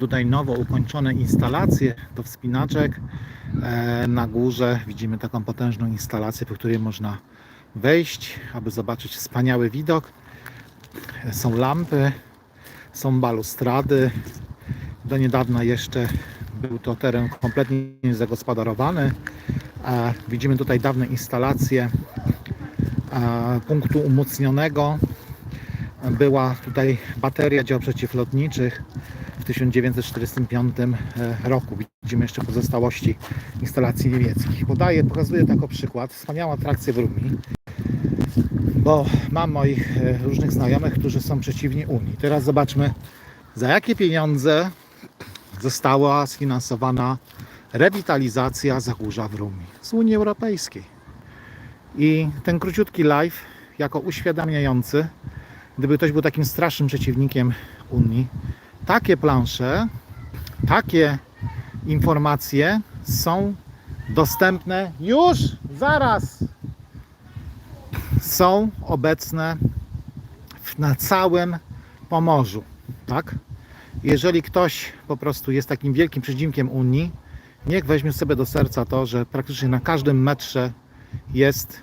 Tutaj nowo ukończone instalacje do wspinaczek. E, Na górze widzimy taką potężną instalację, po której można wejść, aby zobaczyć wspaniały widok. Są lampy, są balustrady. Do niedawna jeszcze był to teren kompletnie niezagospodarowany. E, Widzimy tutaj dawne instalacje e, punktu umocnionego. Była tutaj bateria dział przeciwlotniczych w 1945 roku. Widzimy jeszcze pozostałości instalacji niemieckich. Podaję, pokazuję tak o przykład. Wspaniałą atrakcję w Rumi, bo mam moich e, różnych znajomych, którzy są przeciwni Unii. Teraz zobaczmy, za jakie pieniądze została sfinansowana rewitalizacja Zagórza w Rumi z Unii Europejskiej. I ten króciutki live, jako uświadamiający, gdyby ktoś był takim strasznym przeciwnikiem Unii, takie plansze, takie informacje są dostępne już zaraz. Są obecne na całym Pomorzu, tak? Jeżeli ktoś po prostu jest takim wielkim przeciwnikiem Unii, niech weźmie sobie do serca to, że praktycznie na każdym metrze jest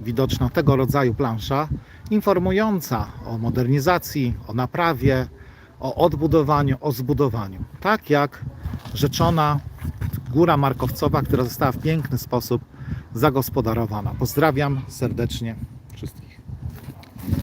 widoczna tego rodzaju plansza informująca o modernizacji, o naprawie, o odbudowaniu, o zbudowaniu. Tak jak rzeczona Góra Markowcowa, która została w piękny sposób zagospodarowana. Pozdrawiam serdecznie